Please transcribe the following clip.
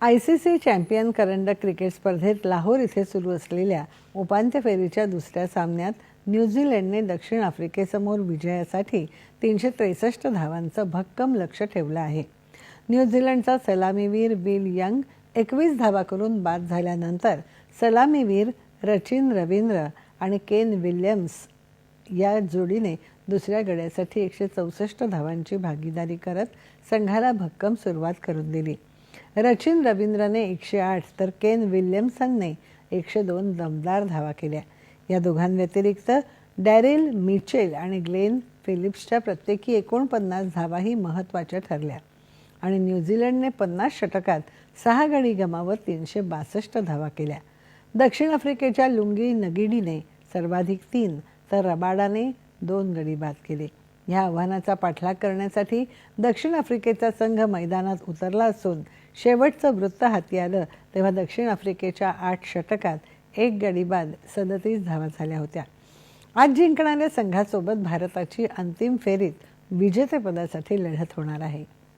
I C C champion करंडक cricket स्पर्धेत लाहोर इथे सुरू असलेल्या उपांत्य फेरीच्या दुसऱ्या सामन्यात न्यूझीलंडने दक्षिण आफ्रिकेसमोर विजयासाठी तीनशे त्रेसष्ट धावांचं भक्कम लक्ष ठेवलं आहे. न्यूझीलंडचा सलामीवीर बिल यंग एकवीस धावा करून बाद झाल्यानंतर सलामीवीर रचिन रवींद्र आणि केन विल्यम्स या जोडीने दुसऱ्या गड्यासाठी एकशे चौसष्ट धावांची भागीदारी करत संघाला भक्कम सुरुवात करून दिली. रचिन रवींद्रने एकशे आठ तर केन विल्यमसनने एकशे दोन दमदार धावा केल्या. या दोघांव्यतिरिक्त डॅरिल मिचेल आणि ग्लेन फिलिप्सच्या प्रत्येकी एकोणपन्नास धावाही महत्त्वाच्या ठरल्या. आणि न्यूझीलंडने पन्नास षटकात सहा गडी गमावत तीनशे बासष्ट धावा केल्या. दक्षिण आफ्रिकेच्या लुंगी नगिडीने सर्वाधिक तीन तर रबाडाने दोन गडी बाद केले. या आव्हानाचा पाठलाग करण्यासाठी दक्षिण आफ्रिकेचा संघ मैदानात उतरला असून शेवटचं वृत्त हाती आलं तेव्हा दक्षिण आफ्रिकेच्या आठ षटकात एक गडी बाद सदतीस धावा झाल्या होत्या. आज जिंकणाऱ्या संघासोबत भारताची अंतिम फेरीत विजेतेपदासाठी लढत होणार आहे.